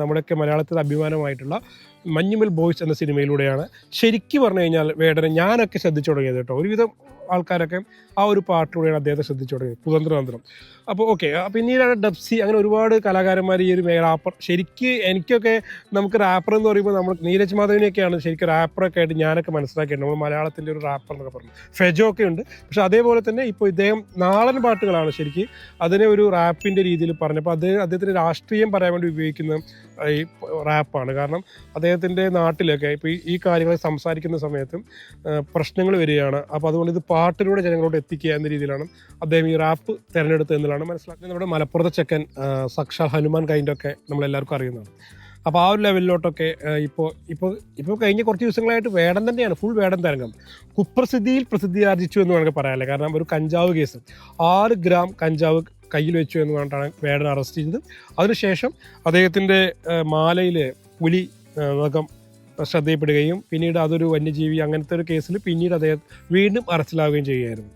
നമ്മുടെയൊക്കെ മലയാളത്തിൽ അഭിമാനമായിട്ടുള്ള മഞ്ഞുമൽ ബോയ്സ് എന്ന സിനിമയിലൂടെയാണ്. ശരിക്കും പറഞ്ഞു കഴിഞ്ഞാൽ വേടനെ ഞാനൊക്കെ ശ്രദ്ധിച്ചു തുടങ്ങിയത് കേട്ടോ. ഒരുവിധം ആൾക്കാരൊക്കെ ആ ഒരു പാട്ടിലൂടെയാണ് അദ്ദേഹത്തെ ശ്രദ്ധിച്ചു തുടങ്ങിയത്. കുതന്ത്രതന്ത്രം അപ്പോൾ ഓക്കെ പിന്നീടാണ് ഡബ്സി അങ്ങനെ ഒരുപാട് കലാകാരന്മാർ ഈ ഒരു റാപ്പർ ശരിക്ക് എനിക്കൊക്കെ നമുക്ക് റാപ്പർ എന്ന് പറയുമ്പോൾ നമ്മൾ നീരജ് മാധവിനെയൊക്കെയാണ് ശരിക്കും റാപ്പറൊക്കെ ആയിട്ട് ഞാനൊക്കെ മനസ്സിലാക്കിയിട്ടുണ്ട് നമ്മൾ മലയാളത്തിന്റെ ഒരു റാപ്പർ എന്നൊക്കെ പറഞ്ഞു. ഫെജോ ഒക്കെ ഉണ്ട്. പക്ഷേ അതേപോലെ തന്നെ ഇപ്പോൾ ഇദ്ദേഹം നാടൻ പാട്ടുകളാണ് ശരിക്ക് അതിനെ ഒരു റാപ്പിന്റെ രീതിയിൽ പറഞ്ഞപ്പോൾ അദ്ദേഹം അദ്ദേഹത്തിന് രാഷ്ട്രീയം പറയാൻ വേണ്ടി ഉപയോഗിക്കുന്ന ഈ റാപ്പാണ് കാരണം അദ്ദേഹത്തിന്റെ നാട്ടിലൊക്കെ ഇപ്പോൾ ഈ കാര്യങ്ങൾ സംസാരിക്കുന്ന സമയത്തും പ്രശ്നങ്ങൾ വരികയാണ്. അപ്പോൾ അതുകൊണ്ട് ഇത് പാട്ടിലൂടെ ജനങ്ങളോട് എത്തിക്കുക എന്ന രീതിയിലാണ് അദ്ദേഹം ഈ റാപ്പ് തിരഞ്ഞെടുത്തത് എന്നുള്ളതാണ് മനസ്സിലാക്കുന്നത്. നമ്മുടെ മലപ്പുറത്തെ ചെക്കൻ സാക്ഷാൽ ഹനുമാൻ കൈൻഡൊക്കെ നമ്മളെല്ലാവർക്കും അറിയുന്നതാണ്. അപ്പോൾ ആ ഒരു ലെവലിലോട്ടൊക്കെ ഇപ്പോൾ ഇപ്പോൾ ഇപ്പോൾ കഴിഞ്ഞ കുറച്ച് ദിവസങ്ങളായിട്ട് വേടം തന്നെയാണ് ഫുൾ വേടം തരംഗം. കുപ്രസിദ്ധിയിൽ പ്രസിദ്ധി ആർജിച്ചു എന്ന് വേണമെങ്കിൽ പറയാമല്ലേ കാരണം ഒരു കഞ്ചാവ് കേസ്. ആറ് ഗ്രാം കഞ്ചാവ് കയ്യിൽ വെച്ചു എന്ന് പറഞ്ഞിട്ടാണ് വേടൻ അറസ്റ്റ് ചെയ്തത്. അതിനുശേഷം അദ്ദേഹത്തിന്റെ മാലയിൽ പുലി നഖം ശ്രദ്ധയിൽപ്പെടുകയും പിന്നീട് അതൊരു വന്യജീവി അങ്ങനത്തെ ഒരു കേസിൽ പിന്നീട് അദ്ദേഹം വീണ്ടും അറസ്റ്റിലാവുകയും ചെയ്യുകയായിരുന്നു.